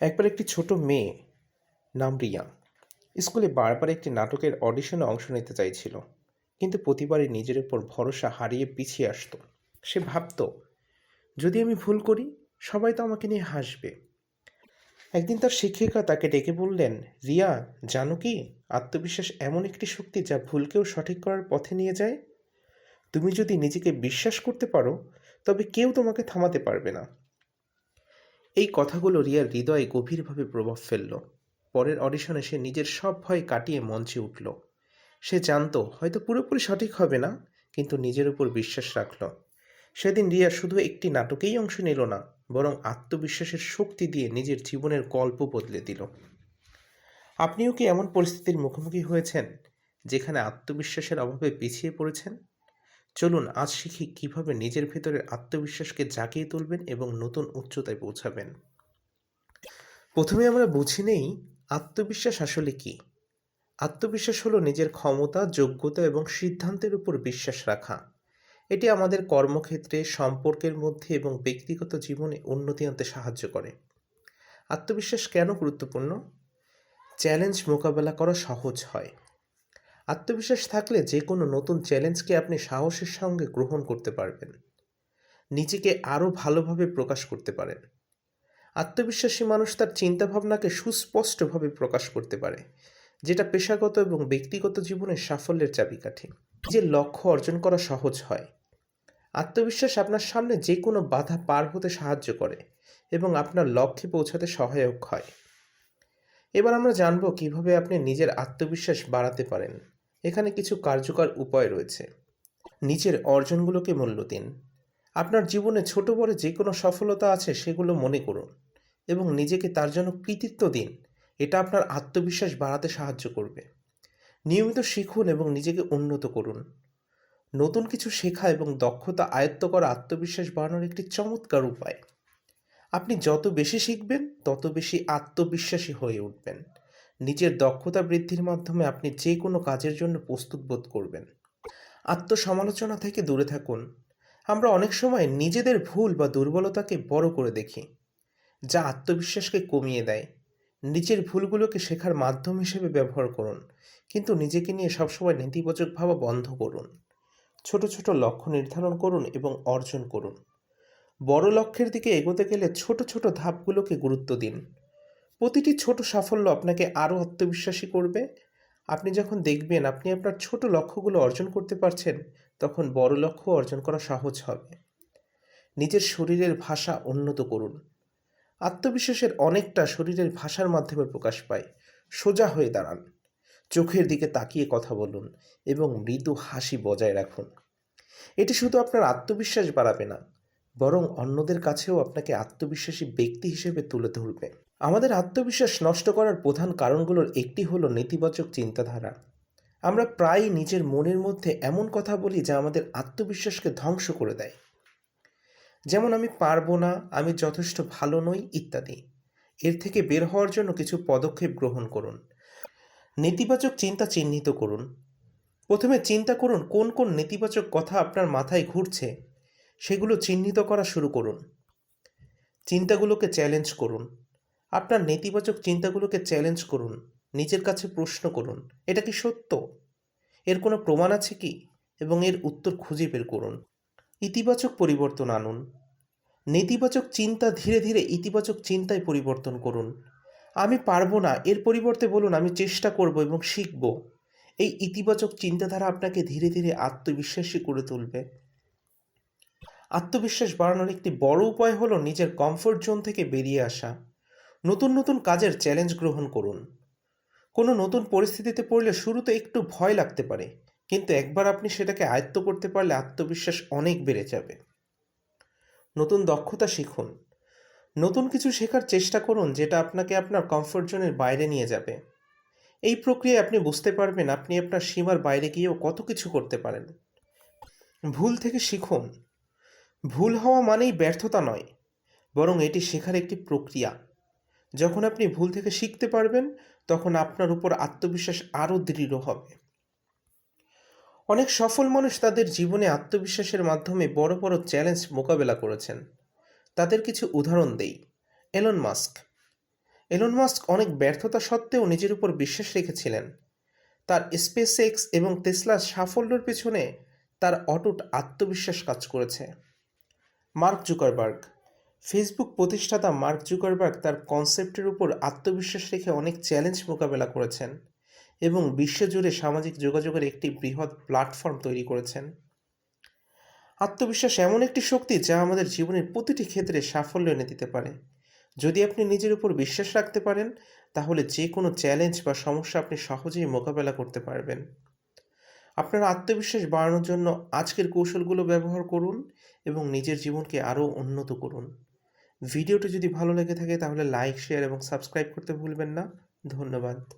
একবার একটি ছোট মেয়ে নাম রিয়া স্কুলে বারবার একটি নাটকের অডিশনে অংশ নিতে চাইছিল, কিন্তু প্রতিবারই নিজের উপর ভরসা হারিয়ে পিছিয়ে আসতো। সে ভাবতো, যদি আমি ভুল করি, সবাই তো আমাকে নিয়ে হাসবে। একদিন তার শিক্ষিকা তাকে ডেকে বললেন, রিয়া, জানো কি? আত্মবিশ্বাস এমন একটি শক্তি যা ভুলকেও সঠিক করার পথে নিয়ে যায়। তুমি যদি নিজেকে বিশ্বাস করতে পারো, তবে কেউ তোমাকে থামাতে পারবে না। এই কথাগুলো রিয়ার হৃদয়ে গভীরভাবে প্রভাব ফেলল। পরের অডিশনে সে নিজের সব ভয় কাটিয়ে মঞ্চে উঠল। সে জানতো, হয়তো পুরোপুরি সঠিক হবে না, কিন্তু নিজের উপর বিশ্বাস রাখল। সেদিন রিয়া শুধু একটি নাটকেই অংশ নিল না, বরং আত্মবিশ্বাসের শক্তি দিয়ে নিজের জীবনের গল্প বদলে দিল। আপনিও কি এমন পরিস্থিতির মুখোমুখি হয়েছেন, যেখানে আত্মবিশ্বাসের অভাবে পিছিয়ে পড়েছেন? চলুন আজ শিখি কীভাবে নিজের ভেতরের আত্মবিশ্বাসকে জাগিয়ে তুলবেন এবং নতুন উচ্চতায় পৌঁছাবেন। প্রথমে আমরা বুঝি নেই আত্মবিশ্বাস আসলে কি। আত্মবিশ্বাস হলো নিজের ক্ষমতা, যোগ্যতা এবং সিদ্ধান্তের উপর বিশ্বাস রাখা। এটি আমাদের কর্মক্ষেত্রে, সম্পর্কের মধ্যে এবং ব্যক্তিগত জীবনে উন্নতি আনতে সাহায্য করে। আত্মবিশ্বাস কেন গুরুত্বপূর্ণ? চ্যালেঞ্জ মোকাবেলা করা সহজ হয়। আত্মবিশ্বাস থাকলে যে কোনো নতুন চ্যালেঞ্জকে আপনি সাহসের সঙ্গে গ্রহণ করতে পারবেন। নিজেকে আরও ভালোভাবে প্রকাশ করতে পারেন। আত্মবিশ্বাসী মানুষ তার চিন্তাভাবনাকে সুস্পষ্টভাবে প্রকাশ করতে পারে, যেটা পেশাগত এবং ব্যক্তিগত জীবনের সাফল্যের চাবিকাঠি। নিজের লক্ষ্য অর্জন করা সহজ হয়। আত্মবিশ্বাস আপনার সামনে যে কোনো বাধা পার হতে সাহায্য করে এবং আপনার লক্ষ্যে পৌঁছাতে সহায়ক হয়। এবার আমরা জানব কীভাবে আপনি নিজের আত্মবিশ্বাস বাড়াতে পারেন। এখানে কিছু কার্যকর উপায় রয়েছে। নিজের অর্জনগুলোকে মূল্য দিন। আপনার জীবনে ছোট বড় যে কোনো সফলতা আছে সেগুলো মনে করুন এবং নিজেকে তার জন্য কৃতিত্ব দিন। এটা আপনার আত্মবিশ্বাস বাড়াতে সাহায্য করবে। নিয়মিত শিখুন এবং নিজেকে উন্নত করুন। নতুন কিছু শেখা এবং দক্ষতা আয়ত্ত করা আত্মবিশ্বাস বাড়ানোর একটি চমৎকার উপায়। আপনি যত বেশি শিখবেন, তত বেশি আত্মবিশ্বাসী হয়ে উঠবেন। নিজের দক্ষতা বৃদ্ধির মাধ্যমে আপনি যে কোনো কাজের জন্য প্রস্তুত বোধ করবেন। আত্মসমালোচনা থেকে দূরে থাকুন। আমরা অনেক সময় নিজেদের ভুল বা দুর্বলতাকে বড় করে দেখি, যা আত্মবিশ্বাসকে কমিয়ে দেয়। নিজের ভুলগুলোকে শেখার মাধ্যম হিসেবে ব্যবহার করুন, কিন্তু নিজেকে নিয়ে সবসময় নেতিবাচক ভাবা বন্ধ করুন। ছোট ছোট লক্ষ্য নির্ধারণ করুন এবং অর্জন করুন। বড় লক্ষ্যের দিকে এগোতে গেলে ছোট ছোট ধাপগুলোকে গুরুত্ব দিন। প্রতিটি ছোট সাফল্য আপনাকে আরও আত্মবিশ্বাসী করবে। আপনি যখন দেখবেন আপনি আপনার ছোট লক্ষ্যগুলো অর্জন করতে পারছেন, তখন বড় লক্ষ্য অর্জন করা সহজ হবে। নিজের শরীরের ভাষা উন্নত করুন। আত্মবিশ্বাসের অনেকটা শরীরের ভাষার মাধ্যমে প্রকাশ পায়। সোজা হয়ে দাঁড়ান। চোখের দিকে তাকিয়ে কথা বলুন এবং মৃদু হাসি বজায় রাখুন। এটি শুধু আপনার আত্মবিশ্বাস বাড়াবে না, বরং অন্যদের কাছেও আপনাকে আত্মবিশ্বাসী ব্যক্তি হিসেবে তুলে ধরবে। আমাদের আত্মবিশ্বাস নষ্ট করার প্রধান কারণগুলোর একটি হলো নেতিবাচক চিন্তাধারা। আমরা প্রায়ই নিজের মনের মধ্যে এমন কথা বলি যা আমাদের আত্মবিশ্বাসকে ধ্বংস করে দেয়। যেমন আমি পারব না, আমি যথেষ্ট ভালো নই, ইত্যাদি। এর থেকে বের হওয়ার জন্য কিছু পদক্ষেপ গ্রহণ করুন। নেতিবাচক চিন্তা চিহ্নিত করুন। প্রথমে চিন্তা করুন কোন কোন নেতিবাচক কথা আপনার মাথায় ঘুরছে। সেগুলো চিহ্নিত করা শুরু করুন। চিন্তাগুলোকে চ্যালেঞ্জ করুন। আপনার নেতিবাচক চিন্তাগুলোকে চ্যালেঞ্জ করুন, নিজের কাছে প্রশ্ন করুন, এটা কি সত্য? এর কোনো প্রমাণ আছে কি? এবং এর উত্তর খুঁজে বের করুন। ইতিবাচক পরিবর্তন আনুন। নেতিবাচক চিন্তা ধীরে ধীরে ইতিবাচক চিন্তায় পরিবর্তন করুন। আমি পারব না, এর পরিবর্তে বলুন, আমি চেষ্টা করব এবং শিখব। এই ইতিবাচক চিন্তাধারা আপনাকে ধীরে ধীরে আত্মবিশ্বাসী করে তুলবে। আত্মবিশ্বাস বাড়ানোর একটি বড় উপায় হলো নিজের কমফোর্ট জোন থেকে বেরিয়ে আসা। নতুন নতুন কাজের চ্যালেঞ্জ গ্রহণ করুন। কোনো নতুন পরিস্থিতিতে পড়লে শুরুতে একটু ভয় লাগতে পারে, কিন্তু একবার আপনি সেটাকে আয়ত্ত করতে পারলে আত্মবিশ্বাস অনেক বেড়ে যাবে। নতুন দক্ষতা শিখুন। নতুন কিছু শেখার চেষ্টা করুন যেটা আপনাকে আপনার কমফোর্ট জোনের বাইরে নিয়ে যাবে। এই প্রক্রিয়ায় আপনি বুঝতে পারবেন আপনি আপনার সীমার বাইরে গিয়েও কত কিছু করতে পারেন। ভুল থেকে শিখুন। ভুল হওয়া মানেই ব্যর্থতা নয়, বরং এটি শেখার একটি প্রক্রিয়া। যখন আপনি ভুল থেকে শিখতে পারবেন, তখন আপনার উপর আত্মবিশ্বাস আরও দৃঢ় হবে। অনেক সফল মানুষ তাদের জীবনে আত্মবিশ্বাসের মাধ্যমে বড় বড় চ্যালেঞ্জ মোকাবেলা করেছেন। তাদের কিছু উদাহরণ দেই। Elon Musk. এলন মাস্ক অনেক ব্যর্থতা সত্ত্বেও নিজের উপর বিশ্বাস রেখেছিলেন। তার স্পেস এক্স এবং টেসলার সাফল্যের পেছনে তার অটুট আত্মবিশ্বাস কাজ করেছে। Mark Zuckerberg. ফেসবুক প্রতিষ্ঠাতা মার্ক জুকারবার্গ তার কনসেপ্টের উপর আত্মবিশ্বাস রেখে অনেক চ্যালেঞ্জ মোকাবেলা করেছেন এবং বিশ্বজুড়ে সামাজিক যোগাযোগের একটি বৃহৎ প্ল্যাটফর্ম তৈরি করেছেন। আত্মবিশ্বাস এমন একটি শক্তি যা আমাদের জীবনের প্রতিটি ক্ষেত্রে সাফল্য এনে দিতে পারে। যদি আপনি নিজের উপর বিশ্বাস রাখতে পারেন, তাহলে যে কোনো চ্যালেঞ্জ বা সমস্যা আপনি সহজেই মোকাবেলা করতে পারবেন। আপনার আত্মবিশ্বাস বাড়ানোর জন্য আজকের কৌশলগুলো ব্যবহার করুন এবং নিজের জীবনকে আরও উন্নত করুন। ভিডিওটি যদি ভালো লেগে থাকে তাহলে লাইক শেয়ার এবং সাবস্ক্রাইব করতে ভুলবেন না। ধন্যবাদ।